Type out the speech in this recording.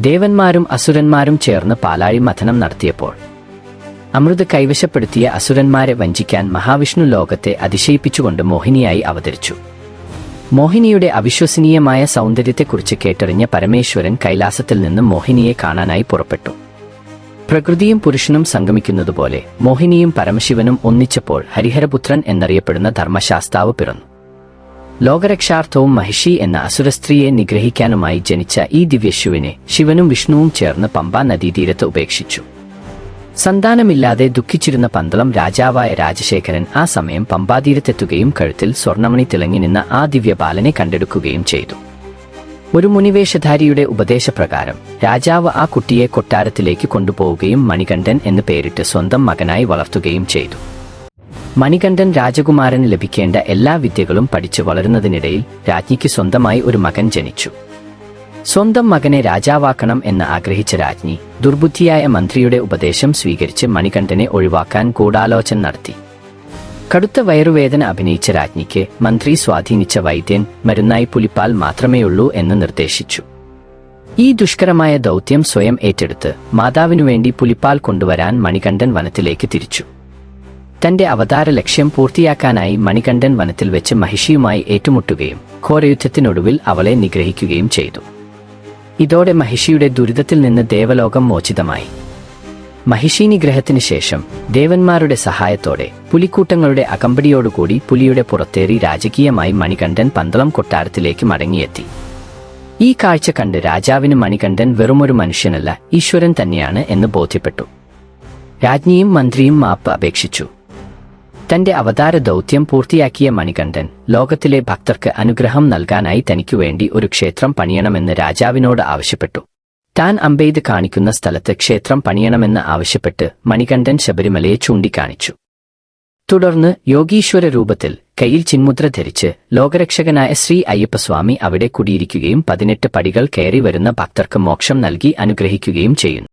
ദേവന്മാരും അസുരന്മാരും ചേർന്ന് പാലാഴി മഥനം നടത്തിയപ്പോൾ അമൃത് കൈവശപ്പെടുത്തിയ അസുരന്മാരെ വഞ്ചിക്കാൻ മഹാവിഷ്ണു ലോകത്തെ അതിശയിപ്പിച്ചുകൊണ്ട് മോഹിനിയായി അവതരിച്ചു. മോഹിനിയുടെ അവിശ്വസനീയമായ സൗന്ദര്യത്തെക്കുറിച്ച് കേട്ടറിഞ്ഞ പരമേശ്വരൻ കൈലാസത്തിൽ നിന്നും മോഹിനിയെ കാണാനായി പുറപ്പെട്ടു. പ്രകൃതിയും പുരുഷനും സംഗമിക്കുന്നതുപോലെ മോഹിനിയും പരമശിവനും ഒന്നിച്ചപ്പോൾ ഹരിഹരപുത്രൻ എന്നറിയപ്പെടുന്ന ധർമ്മശാസ്താവ് പിറന്നു. ലോകരക്ഷാർത്ഥവും മഹിഷി എന്ന അസുരസ്ത്രീയെ നിഗ്രഹിക്കാനുമായി ജനിച്ച ഈ ദിവ്യശുവിനെ ശിവനും വിഷ്ണുവും ചേർന്ന് പമ്പാ നദീതീരത്ത് ഉപേക്ഷിച്ചു. സന്താനമില്ലാതെ ദുഃഖിച്ചിരുന്ന പന്തളം രാജാവായ രാജശേഖരൻ ആ സമയം പമ്പാതീരത്തെത്തുകയും കഴുത്തിൽ സ്വർണമണി തിളങ്ങി നിന്ന ആ ദിവ്യബാലനെ കണ്ടെടുക്കുകയും ചെയ്തു. ഒരു മുനിവേഷധാരിയുടെ ഉപദേശപ്രകാരം രാജാവ് ആ കുട്ടിയെ കൊട്ടാരത്തിലേക്ക് കൊണ്ടുപോവുകയും മണികണ്ഠൻ എന്ന് പേരിട്ട് സ്വന്തം മകനായി വളർത്തുകയും ചെയ്തു. മണികണ്ഠൻ രാജകുമാരന് ലഭിക്കേണ്ട എല്ലാ വിദ്യകളും പഠിച്ചു വളരുന്നതിനിടയിൽ രാജ്ഞിക്ക് സ്വന്തമായി ഒരു മകൻ ജനിച്ചു. സ്വന്തം മകനെ രാജാവാക്കണം എന്ന് ആഗ്രഹിച്ച രാജ്ഞി ദുർബുദ്ധിയായ മന്ത്രിയുടെ ഉപദേശം സ്വീകരിച്ച് മണികണ്ഠനെ ഒഴിവാക്കാൻ ഗൂഢാലോചന നടത്തി. കടുത്ത വയറുവേദന അഭിനയിച്ച രാജ്ഞിക്ക് മന്ത്രി സ്വാധീനിച്ച വൈദ്യൻ മരുന്നായി പുലിപ്പാൽ മാത്രമേയുള്ളൂ എന്ന് നിർദ്ദേശിച്ചു. ഈ ദുഷ്കരമായ ദൗത്യം സ്വയം ഏറ്റെടുത്ത് മാതാവിനുവേണ്ടി പുലിപ്പാൽ കൊണ്ടുവരാൻ മണികണ്ഠൻ വനത്തിലേക്ക് തിരിച്ചു. തന്റെ അവതാര ലക്ഷ്യം പൂർത്തിയാക്കാനായി മണികണ്ഠൻ വനത്തിൽ വെച്ച് മഹിഷിയുമായി ഏറ്റുമുട്ടുകയും ഘോരയുദ്ധത്തിനൊടുവിൽ അവളെ നിഗ്രഹിക്കുകയും ചെയ്തു. ഇതോടെ മഹിഷിയുടെ ദുരിതത്തിൽ നിന്ന് ദേവലോകം മോചിതമായി. മഹിഷി നിഗ്രഹത്തിന് ശേഷം ദേവന്മാരുടെ സഹായത്തോടെ പുലിക്കൂട്ടങ്ങളുടെ അകമ്പടിയോടുകൂടി പുലിയുടെ പുറത്തേറി രാജകീയമായി മണികണ്ഠൻ പന്തളം കൊട്ടാരത്തിലേക്ക് മടങ്ങിയെത്തി. ഈ കാഴ്ച കണ്ട് രാജാവിന് മണികണ്ഠൻ വെറുമൊരു മനുഷ്യനല്ല ഈശ്വരൻ തന്നെയാണ് എന്ന് ബോധ്യപ്പെട്ടു. രാജ്ഞിയും മന്ത്രിയും മാപ്പ് അപേക്ഷിച്ചു. തന്റെ അവതാര ദൗത്യം പൂർത്തിയാക്കിയ മണികണ്ഠൻ ലോകത്തിലെ ഭക്തർക്ക് അനുഗ്രഹം നൽകാനായി തനിക്കു വേണ്ടി ഒരു ക്ഷേത്രം പണിയണമെന്ന് രാജാവിനോട് ആവശ്യപ്പെട്ടു. താൻ അമ്പെയ്ത് കാണിക്കുന്ന സ്ഥലത്ത് ക്ഷേത്രം പണിയണമെന്ന് ആവശ്യപ്പെട്ട് മണികണ്ഠൻ ശബരിമലയെ ചൂണ്ടിക്കാണിച്ചു. തുടർന്ന് യോഗീശ്വര രൂപത്തിൽ കയ്യിൽ ചിന്മുദ്ര ധരിച്ച് ലോകരക്ഷകനായ ശ്രീ അയ്യപ്പസ്വാമി അവിടെ കുടിയിരിക്കുകയും പതിനെട്ട് പടികൾ കയറി വരുന്ന ഭക്തർക്ക് മോക്ഷം നൽകി അനുഗ്രഹിക്കുകയും ചെയ്യുന്നു.